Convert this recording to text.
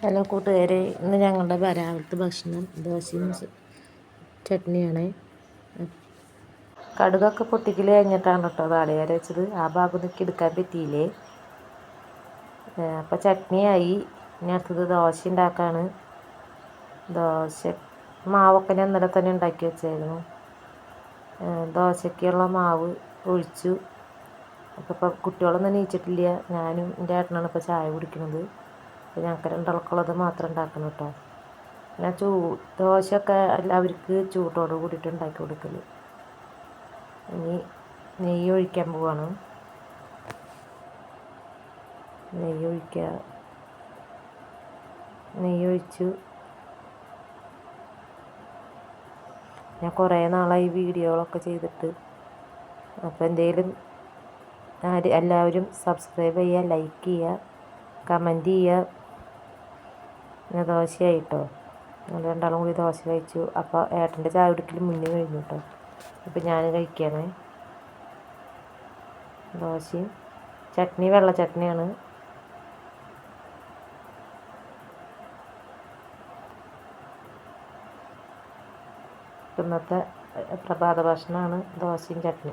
Hello കൂട്ടുകാരെ ഇന്ന് ഞങ്ങളുടെ രാവിലത്തെ ഭക്ഷണം ദോശയും ചട്നിയാണ്. കടുകൊക്കെ പൊട്ടിക്കൽ കഴിഞ്ഞിട്ടാണ് കേട്ടോ താളികര വെച്ചത്. ആ ഭാഗം നിൽക്കി എടുക്കാൻ പറ്റിയില്ലേ? അപ്പോൾ ചട്നിയായി. ഇനി അടുത്തത് ദോശ ഉണ്ടാക്കാണ്. ദോശ മാവൊക്കെ ഞാൻ ഇന്നലെ തന്നെ ഉണ്ടാക്കി വെച്ചായിരുന്നു. ദോശയ്ക്കുള്ള മാവ് ഒഴിച്ചു. അപ്പോൾ ഇപ്പോൾ കുട്ടികളൊന്നും നീച്ചിട്ടില്ല ഞാനും എന്റെ ഏട്ടനാണ് ഇപ്പോൾ ചായ കുടിക്കുന്നത് അപ്പോൾ ഞങ്ങൾക്ക് രണ്ടാൾക്കുള്ളത് മാത്രം ഉണ്ടാക്കണം കേട്ടോ. പിന്നെ ചൂ ദോശയൊക്കെ എല്ലാവർക്ക് ചൂട്ടോട് കൂടിയിട്ട് ഉണ്ടാക്കി കൊടുക്കൽ ഇനി നെയ്യ് ഒഴിക്കാൻ പോവാണ്. നെയ്യ് ഒഴിക്കുക നെയ്യ് ഒഴിച്ചു. ഞാൻ കുറേ നാളായി വീഡിയോകളൊക്കെ ചെയ്തിട്ട്. അപ്പോൾ എന്തെങ്കിലും എല്ലാവരും സബ്സ്ക്രൈബ് ചെയ്യുക ലൈക്ക് ചെയ്യുക കമന്റ് ചെയ്യുക. പിന്നെ ദോശയായി കേട്ടോ ഞങ്ങൾ രണ്ടാളും കൂടി ദോശ കഴിച്ചു. അപ്പോൾ ഏട്ടന്റെ ചായ കുടിക്കൽ മുന്നേ കഴിഞ്ഞു കേട്ടോ അപ്പോൾ ഞാൻ കഴിക്കുകയാണ് ദോശയും ചട്നി വെള്ള ചട്നിയാണ്. ഇന്നത്തെ പ്രഭാത ഭക്ഷണമാണ് ദോശയും ചട്നി